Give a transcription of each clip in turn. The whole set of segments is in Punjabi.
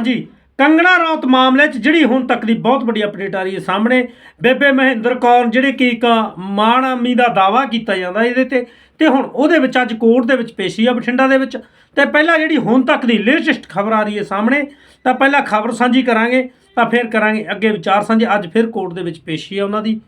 ਹਾਂਜੀ, ਕੰਗਣਾ ਰੌਤ ਮਾਮਲੇ 'ਚ ਜਿਹੜੀ ਹੁਣ ਤੱਕ ਦੀ ਬਹੁਤ ਵੱਡੀ ਅਪਡੇਟ ਆ ਰਹੀ ਹੈ ਸਾਹਮਣੇ, ਬੇਬੇ ਮਹਿੰਦਰ ਕੌਰ ਜਿਹੜੇ ਕਿ ਇੱਕ ਮਾਣ ਅਮੀ ਦਾ ਦਾਵਾ ਕੀਤਾ ਜਾਂਦਾ ਇਹਦੇ ਤੇ ਤੇ ਹੁਣ ਉਹਦੇ ਵਿੱਚ ਅੱਜ ਕੋਰਟ ਦੇ ਵਿੱਚ ਪੇਸ਼ੀ ਆ ਬਠਿੰਡਾ ਦੇ ਵਿੱਚ, ਤੇ ਪਹਿਲਾਂ ਜਿਹੜੀ ਹੁਣ ਤੱਕ ਦੀ ਲੇਟੈਸਟ ਖਬਰ ਆ ਰਹੀ ਹੈ ਸਾਹਮਣੇ, ਤਾਂ ਪਹਿਲਾਂ ਖਬਰ ਸਾਂਝੀ ਕਰਾਂਗੇ, ਤਾਂ ਫਿਰ ਕਰਾਂਗੇ ਅੱਗੇ ਵਿਚਾਰ ਸਾਂਝੇ, ਅੱਜ ਫਿਰ ਕੋਰਟ ਦੇ ਵਿੱਚ ਪੇਸ਼ੀ ਆ ਉਹਨਾਂ ਦੀ।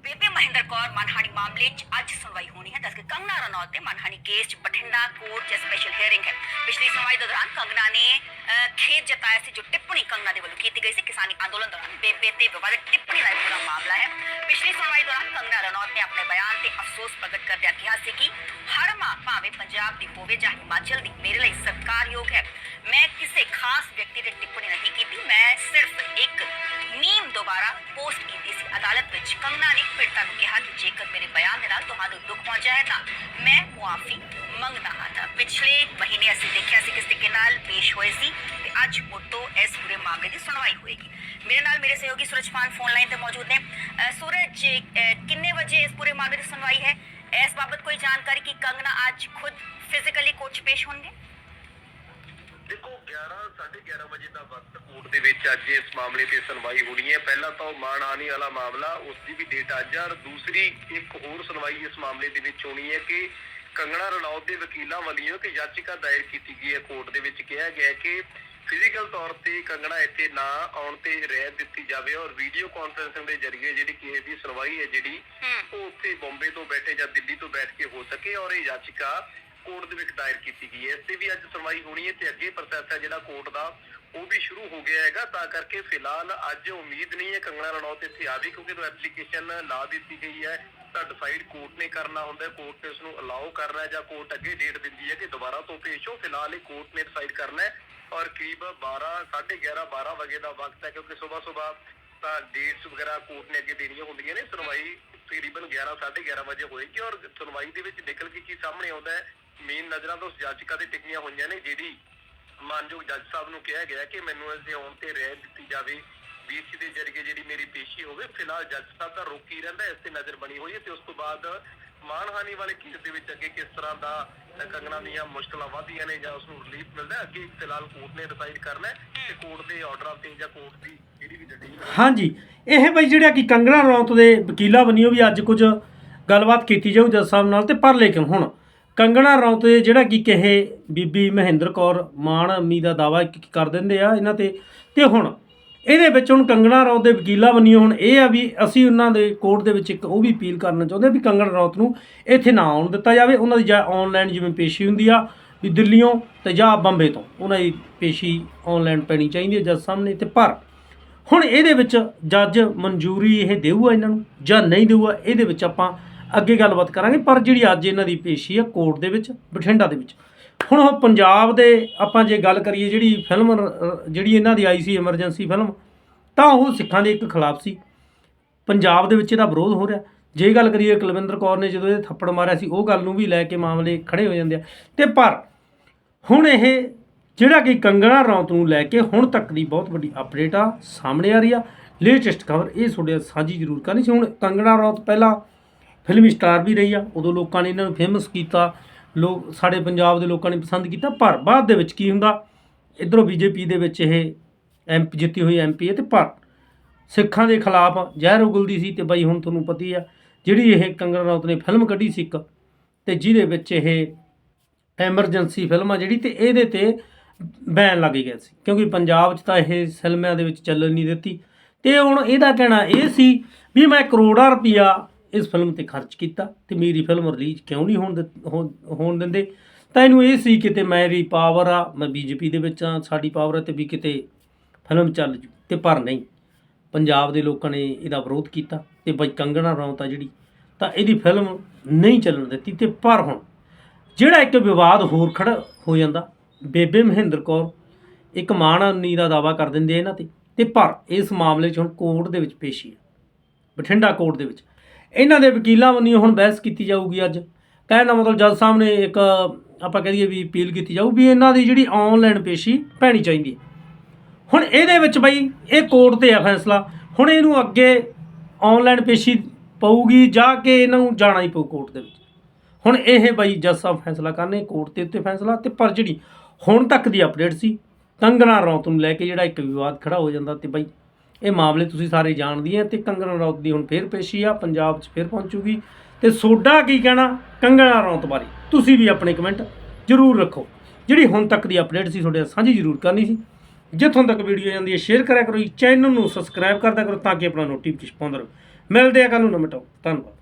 ਬੇਬੇ ਮਹਿੰਦਰ ਕੌਰ ਮਨਹਾਨੀ ਮਾਮਲੇ 'ਚ ਅੱਜ ਸੁਣਵਾਈ ਹੋਣੀ ਹੈ। ਦੱਸ ਕੇ ਕੰਗਨਾ ਰਣੌਤ ਦੇ ਮਨਹਾਨੀ ਕੇਸ 'ਚ ਬਠਿੰਡਾ ਕੋਰਟ 'ਚ ਸਪੈਸ਼ਲ ਹੀਅਰਿੰਗ ਹੈ। ਪਿਛਲੀ ਸੁਣਵਾਈ ਦੌਰਾਨ ਕੰਗਨਾ ਨੇ ਅਹ, ਜਤਾਇਆ ਸੀ ਜੋ ਟਿੱਪਣੀ ਕੰਗਨਾ ਦੇ ਵੱਲੋਂ ਕੀਤੀ ਗਈ ਸੀ। ਕਿਸਾਨੀ ਅੰਦੋਲਨ ਦੌਰਾਨ ਬੇਬੇ ਤੇ ਵਿਵਾਦਿਤ ਟਿੱਪਣੀ ਦਾ ਪੂਰਾ ਮਾਮਲਾ ਹੈ। ਪਿਛਲੀ ਸੁਣਵਾਈ ਦੌਰਾਨ ਕੰਗਨਾ ਰਣੌਤ ਨੇ ਆਪਣੇ ਬਿਆਨ ਤੇ ਅਫਸੋਸ ਪ੍ਰਗਟ ਕਰਦਿਆਂ ਕਿਹਾ ਸੀ ਕਿ ਹਰ ਮਾਂ ਭਾਵੇਂ ਪੰਜਾਬ ਦੀ ਹੋਵੇ ਜਾਂ ਹਿਮਾਚਲ ਦੀ ਮੇਰੇ ਲਈ ਸਤਿਕਾਰਯੋਗ ਹੈ। ਮੈਂ ਕਿਸੇ ਖਾਸ ਵਿਅਕਤੀ ਤੇ ਟਿੱਪਣੀ ਨਹੀਂ ਕੀਤੀ। ਮੈਂ ਸਿਰਫ ਇੱਕ ਨੀਮ ਦੁਬਾਰਾ ਪੋਸਟ ਕੀਤੀ ਸੀ ਅਦਾਲਤ ਵਿੱਚ ਕੰਗਨਾ ਨੇ ਪੀੜਤਾ ਨੂੰ ਕਿਹਾ ਕਿ ਜੇਕਰ ਮੇਰੇ ਬਿਆਨ ਦੇ ਨਾਲ ਤੁਹਾਨੂੰ ਦੁੱਖ ਪਹੁੰਚਿਆ ਹੈ ਤਾਂ ਮੈਂ ਮੁਆਫੀ ਮੰਗਦਾ ਹਾਂ ਤਾਂ ਪਿਛਲੇ ਮਹੀਨੇ ਅਸੀਂ ਦੇਖਿਆ ਸੀ ਕਿਸ ਤਰੀਕੇ ਨਾਲ ਪੇਸ਼ ਹੋਏ ਸੀ ਤੇ ਅੱਜ ਮੁੱਢੋਂ ਇਸ ਪੂਰੇ ਮਾਮਲੇ ਦੀ ਸੁਣਵਾਈ ਹੋਏਗੀ ਮੇਰੇ ਨਾਲ ਮੇਰੇ ਸਹਿਯੋਗੀ ਸੁਰਜਪਾਲ ਫੋਨ ਲਾਈਨ ਤੇ ਮੌਜੂਦ ਨੇ ਅ, ਸੂਰਜ ਅ, ਕਿੰਨੇ ਵਜੇ ਇਸ ਪੂਰੇ ਮਾਮਲੇ ਦੀ ਸੁਣਵਾਈ ਹੈ ਇਸ ਬਾਬਤ ਕੋਈ ਜਾਣਕਾਰੀ ਕਿ ਕੰਗਨਾ ਅੱਜ ਖੁਦ ਫਿਜ਼ੀਕਲੀ ਕੋਰਟ 'ਚ ਪੇਸ਼ ਹੋਣਗੇ ਦੇਖੋ 11 11:30 ਵਜੇ ਦਾ ਵਕਤ ਕੋਰਟ ਦੇ ਵਿੱਚ ਅੱਜ ਇਸ ਮਾਮਲੇ ਤੇ ਸੁਣਵਾਈ ਹੋਣੀ ਹੈ। ਪਹਿਲਾਂ ਤਾਂ ਉਹ ਮਾਣਹਾਨੀ ਵਾਲਾ ਮਾਮਲਾ ਉਸ ਦੀ ਵੀ ਡੇਟ ਅੱਜ ਆ ਔਰ ਦੂਸਰੀ ਇੱਕ ਹੋਰ ਸੁਣਵਾਈ ਇਸ ਮਾਮਲੇ ਦੇ ਵਿੱਚ ਹੋਣੀ ਹੈ ਕਿ ਕੰਗਣਾ ਰਣੌਤ ਦੇ ਵਕੀਲਾਂ ਵੱਲੋਂ ਕਿ ਯਾਚਿਕਾ ਦਾਇਰ ਕੀਤੀ ਗਈ ਹੈ। ਕੋਰਟ ਦੇ ਵਿੱਚ ਕਿਹਾ ਗਿਆ ਕਿ ਫਿਜ਼ੀਕਲ ਤੌਰ ਤੇ ਕੰਗਣਾ ਇੱਥੇ ਨਾ ਆਉਣ ਤੇ ਰਹਿ ਦਿੱਤੀ ਜਾਵੇ ਔਰ ਵੀਡੀਓ ਕਾਨਫਰੰਸਿੰਗ ਦੇ ਜ਼ਰੀਏ ਜਿਹੜੀ ਕੇਸ ਦੀ ਸੁਣਵਾਈ ਹੈ ਜਿਹੜੀ ਉਹ ਉੱਥੇ ਬੰਬੇ ਤੋਂ ਬੈਠੇ ਜਾਂ ਦਿੱਲੀ ਤੋਂ ਬੈਠ ਕੇ ਹੋ ਸਕੇ ਔਰ ਇਹ ਯਾਚਿਕਾ ਕੋਰਟ ਦੇ ਵਿੱਚ ਦਾਇਰ ਕੀਤੀ ਗਈ ਹੈ। ਇਸ ਤੇ ਵੀ ਅੱਜ ਸੁਣਵਾਈ ਹੋਣੀ ਹੈ ਤੇ ਅੱਗੇ ਪ੍ਰੋਸੈਸ ਹੈ ਜਿਹੜਾ ਕੋਰਟ ਦਾ, ਉਹ ਵੀ ਸ਼ੁਰੂ ਹੋ ਗਿਆ ਹੈਗਾ। ਤਾਂ ਕਰਕੇ ਫਿਲਹਾਲ ਅੱਜ ਉਮੀਦ ਨਹੀਂ ਹੈ, ਕੰਗਣਾ ਰਣੌਤ ਇੱਥੇ ਆਵੇ ਕਿਉਂਕਿ ਉਹ ਐਪਲੀਕੇਸ਼ਨ ਲਾ ਦਿੱਤੀ ਗਈ ਹੈ। ਤਾਂ ਡਿਸਾਈਡ ਕੋਰਟ ਨੇ ਕਰਨਾ ਹੁੰਦਾ ਹੈ। ਕੋਰਟ ਨੇ ਇਸ ਨੂੰ ਅਲਾਉ ਕਰਨਾ ਹੈ ਜਾਂ ਕੋਰਟ ਅੱਗੇ ਡੇਟ ਦਿੰਦੀ ਹੈ ਕਿ ਦੁਬਾਰਾ ਤੋਂ ਪੇਸ਼ ਹੋ। ਫਿਲਹਾਲ ਇਹ ਕੋਰਟ ਨੇ ਡਿਸਾਈਡ ਕਰਨਾ ਹੈ ਔਰ ਕਰੀਬ 12 11:30 12 ਵਜੇ ਦਾ ਵਕਤ ਹੈ ਕਿਉਂਕਿ ਸਵੇਰ ਸਵੇਰ ਤਾਂ ਡੇਟਸ ਵਗੈਰਾ ਕੋਰਟ ਨੇ ਅੱਗੇ ਦੇਣੀਆਂ ਹੁੰਦੀਆਂ ਨੇ। ਸੁਣਵਾਈ ਤਕਰੀਬਨ 11 11:30 ਵਜੇ ਹੋਏਗੀ ਔਰ ਸੁਣਵਾਈ ਦੇ ਵਿੱਚ ਨਿਕਲ ਕੇ ਕੀ ਸਾਹਮਣੇ ਆਉਂਦਾ ਹੈ। ਮੇਨ ਨਜ਼ਰਾਂ ਤੋਂ ਉਸ ਯਾਚਿਕਾ ਤੇ ਟਿਕੀਆਂ ਹੋਈਆਂ ਨੇ ਜਿਹੜੀ ਮਾਨਯੋਗ ਜੱਜ ਸਾਹਿਬ ਨੂੰ ਕਿਹਾ ਗਿਆ ਕਿ ਮੈਨੂੰ ਇਸ ਦੇ ਆਉਣ ਤੇ ਰਹਿ ਦਿੱਤੀ ਜਾਵੇ। ਵੀਸੀ ਦੇ ਜਰੀਏ ਜਿਹੜੀ ਮੇਰੀ ਪੇਸ਼ੀ ਹੋਵੇ, ਫਿਲਹਾਲ ਜੱਜ ਸਾਹਿਬ ਦਾ ਰੋਕ ਰਹਿੰਦਾ, ਇਸ ਤੇ ਨਜ਼ਰ ਬਣੀ ਹੋਈ ਹੈ ਤੇ ਉਸ ਤੋਂ ਬਾਅਦ ਮਾਨਹਾਨੀ ਵਾਲੇ ਕੇਸ ਦੇ ਵਿੱਚ ਅੱਗੇ ਕਿਸ ਤਰ੍ਹਾਂ ਦਾ ਕੰਗਣਾ ਦੀਆਂ ਮੁਸ਼ਕਲਾਂ ਵਧਦੀਆਂ ਨੇ ਜਾਂ ਉਸ ਨੂੰ ਰਿਲੀਫ ਮਿਲਦਾ ਅੱਗੇ ਫਿਲਹਾਲ ਕੋਰਟ ਨੇ ਡਿਸਾਈਡ ਕਰਨਾ ਤੇ ਕੋਰਟ ਦੇ ਆਰਡਰ ਤੇ ਜਾਂ ਕੋਰਟ ਦੀ ਜਿਹੜੀ ਵੀ ਜੱਜੀ ਹਾਂਜੀ, ਇਹ ਬਈ ਜਿਹੜਾ ਕਿ ਕੰਗਣਾ ਰੌਤ ਦੇ ਵਕੀਲਾਂ ਵੱਲੋਂ ਵੀ ਅੱਜ ਕੁਝ ਗੱਲਬਾਤ ਕੀਤੀ ਜਾਊ ਜੱਜ ਸਾਹਿਬ ਨਾਲ ਤੇ ਪਰ ਲੇਕਿਨ ਹੁਣ। ਕੰਗਣਾ ਰੌਤ ਜਿਹੜਾ ਕਿ ਕਹੇ ਬੀਬੀ ਮਹਿੰਦਰ ਕੌਰ ਮਾਣ ਅਮੀ ਦਾ ਦਾਵਾ ਕਰ ਦਿੰਦੇ ਆ ਇਹਨਾਂ ਤੇ। ਤੇ ਹੁਣ ਇਹਦੇ ਵਿੱਚ ਹੁਣ ਕੰਗਣਾ ਰੌਤ ਦੇ ਵਕੀਲਾਂ ਵੱਲੋਂ ਹੁਣ ਇਹ ਆ ਵੀ ਅਸੀਂ ਉਹਨਾਂ ਦੇ ਕੋਰਟ ਦੇ ਵਿੱਚ ਇੱਕ ਉਹ ਵੀ ਅਪੀਲ ਕਰਨਾ ਚਾਹੁੰਦੇ ਵੀ ਕੰਗਣਾ ਰੌਤ ਨੂੰ ਇੱਥੇ ਨਾ ਆਉਣ ਦਿੱਤਾ ਜਾਵੇ। ਉਹਨਾਂ ਦੀ ਜਾਂ ਆਨਲਾਈਨ ਜਿਵੇਂ ਪੇਸ਼ੀ ਹੁੰਦੀ ਆ ਵੀ ਦਿੱਲੀੋਂ ਤੇ ਜਾਂ ਬੰਬੇ ਤੋਂ ਉਹਨਾਂ ਦੀ ਪੇਸ਼ੀ ਆਨਲਾਈਨ ਪੈਣੀ ਚਾਹੀਦੀ ਹੈ ਜੱਜ ਸਾਹਮਣੇ ਤੇ ਪਰ ਹੁਣ ਇਹਦੇ ਵਿੱਚ ਜੱਜ ਮਨਜ਼ੂਰੀ ਇਹ ਦੇਊਗਾ ਇਹਨਾਂ ਨੂੰ ਜਾਂ ਨਹੀਂ ਦੇਊਗਾ, ਇਹਦੇ ਵਿੱਚ ਆਪਾਂ ਅੱਗੇ ਗੱਲਬਾਤ ਕਰਾਂਗੇ, ਪਰ ਜਿਹੜੀ ਅੱਜ ਇਹਨਾਂ ਦੀ ਪੇਸ਼ੀ ਆ ਕੋਰਟ ਦੇ ਵਿੱਚ, ਬਠਿੰਡਾ ਦੇ ਵਿੱਚ। ਹੁਣ ਉਹ ਪੰਜਾਬ ਦੇ ਆਪਾਂ ਜੇ ਗੱਲ ਕਰੀਏ ਜਿਹੜੀ ਫਿਲਮ ਜਿਹੜੀ ਇਹਨਾਂ ਦੀ ਆਈ ਸੀ ਐਮਰਜੈਂਸੀ ਫਿਲਮ ਤਾਂ ਉਹ ਸਿੱਖਾਂ ਦੇ ਇੱਕ ਖਿਲਾਫ ਸੀ। ਪੰਜਾਬ ਦੇ ਵਿੱਚ ਇਹਦਾ ਵਿਰੋਧ ਹੋ ਰਿਹਾ। ਜੇ ਗੱਲ ਕਰੀਏ ਕੁਲਵਿੰਦਰ ਕੌਰ ਨੇ ਜਦੋਂ ਇਹ ਥੱਪੜ ਮਾਰਿਆ ਸੀ, ਉਹ ਗੱਲ ਨੂੰ ਵੀ ਲੈ ਕੇ ਮਾਮਲੇ ਖੜੇ ਹੋ ਜਾਂਦੇ ਆ। ਤੇ ਪਰ ਹੁਣ ਇਹ ਜਿਹੜਾ ਕਿ ਕੰਗਣਾ ਰੌਤ ਨੂੰ ਲੈ ਕੇ ਹੁਣ ਤੱਕ ਦੀ ਬਹੁਤ ਵੱਡੀ ਅਪਡੇਟ ਆ, ਸਾਹਮਣੇ ਆ ਰਹੀ ਆ। ਲੇਟੈਸਟ ਖਬਰ ਇਹ ਤੁਹਾਡੇ ਸਾਂਝੀ ਜ਼ਰੂਰ ਕਰਨੀ ਸੀ। ਹੁਣ ਕੰਗਣਾ ਰੌਂਤ ਪਹਿਲਾਂ ਫਿਲਮੀ ਸਟਾਰ ਵੀ ਰਹੀ ਆ, ਉਦੋਂ ਲੋਕਾਂ ਨੇ ਇਹਨਾਂ ਨੂੰ ਫੇਮਸ ਕੀਤਾ, ਲੋਕ, ਸਾਡੇ ਪੰਜਾਬ ਦੇ ਲੋਕਾਂ ਨੇ ਪਸੰਦ ਕੀਤਾ, ਪਰ ਬਾਅਦ ਦੇ ਵਿੱਚ ਕੀ ਹੁੰਦਾ, ਇਧਰੋਂ ਬੀਜੇਪੀ ਦੇ ਵਿੱਚ ਇਹ ਐਮਪੀ ਜਿੱਤੀ ਹੋਈ ਐਮਪੀ ਹੈ ਤੇ ਪਰ ਸਿੱਖਾਂ ਦੇ ਖਿਲਾਫ ਜ਼ਹਿਰ ਉਗਲਦੀ ਸੀ ਤੇ ਬਾਈ ਹੁਣ ਤੁਹਾਨੂੰ ਪਤੀ ਆ, ਜਿਹੜੀ ਇਹ ਕੰਗਣਾ ਰੌਤ ਨੇ ਫਿਲਮ ਕੱਢੀ ਸੀ ਇੱਕ, ਤੇ ਜਿਹਦੇ ਵਿੱਚ ਇਹ ਐਮਰਜੈਂਸੀ ਫਿਲਮ ਆ ਜਿਹੜੀ ਤੇ ਇਹਦੇ ਤੇ ਬੈਨ ਲੱਗ ਗਿਆ ਸੀ, ਕਿਉਂਕਿ ਪੰਜਾਬ 'ਚ ਤਾਂ ਇਹ ਸਿਨੇਮਿਆਂ ਦੇ ਵਿੱਚ ਚੱਲਣ ਨਹੀਂ ਦਿੱਤੀ, ਤੇ ਹੁਣ ਇਹਦਾ ਕਹਿਣਾ ਇਹ ਸੀ ਵੀ ਮੈਂ ਕਰੋੜਾਂ ਰੁਪਈਆ ਇਸ ਫਿਲਮ ਤੇ ਖਰਚ ਕੀਤਾ ਤੇ ਮੇਰੀ ਫਿਲਮ ਰਿਲੀਜ਼ ਕਿਉਂ ਨਹੀਂ ਹੋਣ ਦਿੱਤ- ਹੋਣ ਦਿੰਦੇ? ਤਾਂ ਇਹਨੂੰ ਇਹ ਸੀ ਕਿਤੇ ਮੇਰੀ ਪਾਵਰ ਆ, ਮੈਂ ਬੀਜੇਪੀ ਦੇ ਵਿੱਚ ਆ, ਸਾਡੀ ਪਾਵਰ ਹੈ ਤੇ ਵੀ ਕਿਤੇ ਫਿਲਮ ਚੱਲ ਜੂ ਤੇ ਪਰ ਨਹੀਂ। ਪੰਜਾਬ ਦੇ ਲੋਕਾਂ ਨੇ ਇਹਦਾ ਵਿਰੋਧ ਕੀਤਾ ਤੇ ਬਈ ਕੰਗਣਾ ਰਣੌਤ ਆ ਜਿਹੜੀ, ਤਾਂ ਇਹਦੀ ਫਿਲਮ ਨਹੀਂ ਚੱਲਣ ਦਿੱਤੀ ਤੇ ਪਰ ਹੁਣ ਜਿਹੜਾ ਇੱਕ ਵਿਵਾਦ ਹੋਰ ਖੜਾ ਹੋ ਜਾਂਦਾ, ਬੇਬੇ ਮਹਿੰਦਰ ਕੌਰ ਇੱਕ ਮਾਣਨੀ ਦਾ ਦਾਵਾ ਕਰ ਦਿੰਦੇ ਇਹਨਾਂ ਤੇ ਤੇ ਪਰ ਇਸ ਮਾਮਲੇ 'ਚ ਹੁਣ ਕੋਰਟ ਦੇ ਵਿੱਚ ਪੇਸ਼ੀ ਹੈ ਬਠਿੰਡਾ ਕੋਰਟ ਦੇ ਵਿੱਚ। ਇਹਨਾਂ ਦੇ ਵਕੀਲਾਂ ਵੱਲੋਂ ਹੁਣ ਬਹਿਸ ਕੀਤੀ ਜਾਊਗੀ ਅੱਜ। ਕਹਿਣ ਦਾ ਮਤਲਬ ਜੱਜ ਸਾਹਿਬ ਨੇ ਇੱਕ, ਆਪਾਂ ਕਹਿ ਦਈਏ ਵੀ ਅਪੀਲ ਕੀਤੀ ਜਾਊ ਵੀ ਇਹਨਾਂ ਦੀ ਜਿਹੜੀ ਆਨਲਾਈਨ ਪੇਸ਼ੀ ਪੈਣੀ ਚਾਹੀਦੀ ਹੈ। ਹੁਣ ਇਹਦੇ ਵਿੱਚ ਬਈ ਇਹ ਕੋਰਟ ਤੇ ਆ ਫੈਸਲਾ, ਹੁਣ ਇਹਨੂੰ ਅੱਗੇ ਆਨਲਾਈਨ ਪੇਸ਼ੀ ਪਊਗੀ ਜਾ ਕੇ ਇਹਨਾਂ ਨੂੰ ਜਾਣਾ ਹੀ ਪਊ ਕੋਰਟ ਦੇ ਵਿੱਚ। ਹੁਣ ਇਹ ਬਈ ਜੱਜ ਸਾਹਿਬ ਫੈਸਲਾ ਕਰਨੇ, ਕੋਰਟ ਦੇ ਉੱਤੇ ਫੈਸਲਾ ਤੇ ਪਰ ਜਿਹੜੀ ਹੁਣ ਤੱਕ ਦੀ ਅਪਡੇਟ ਸੀ, ਕੰਗਣਾ ਰੌਤ ਨੂੰ ਲੈ ਕੇ ਜਿਹੜਾ ਇੱਕ ਵਿਵਾਦ ਖੜਾ ਹੋ ਜਾਂਦਾ ਤੇ ਬਈ ਇਹ ਮਾਮਲੇ ਤੁਸੀਂ ਸਾਰੇ ਜਾਣਦੇ ਆ ਤੇ ਕੰਗਣਾ ਰੌਤ ਦੀ ਹੁਣ ਫੇਰ ਪੇਸ਼ੀ ਆ, ਪੰਜਾਬ 'ਚ ਫੇਰ ਪਹੁੰਚੂਗੀ। ਤੇ ਸੋਡਾ ਕੀ ਕਹਿਣਾ? ਕੰਗਣਾ ਰੌਤ ਬਾਰੇ ਤੁਸੀਂ ਵੀ ਆਪਣੇ ਕਮੈਂਟ ਜ਼ਰੂਰ ਰੱਖੋ। ਜਿਹੜੀ ਹੁਣ ਤੱਕ ਦੀ ਅਪਡੇਟ ਸੀ ਤੁਹਾਡੇ ਨਾਲ ਸਾਂਝੀ ਜ਼ਰੂਰ ਕਰਨੀ ਸੀ। ਜਿੱਥੋਂ ਤੱਕ ਵੀਡੀਓ ਜਾਂਦੀ ਹੈ ਸ਼ੇਅਰ ਕਰਿਆ ਕਰੋ ਜੀ। ਚੈਨਲ ਨੂੰ ਸਬਸਕ੍ਰਾਈਬ ਕਰਦਾ ਕਰੋ ਤਾਂ ਕਿ ਆਪਣਾ ਨੋਟੀਫਿਕੇਸ਼ਨ ਪਾਉਂਦਾ ਰਹੋ। ਮਿਲਦੇ ਆ ਕੱਲ ਨੂੰ ਨਵੇਂ ਧੰਨਵਾਦ।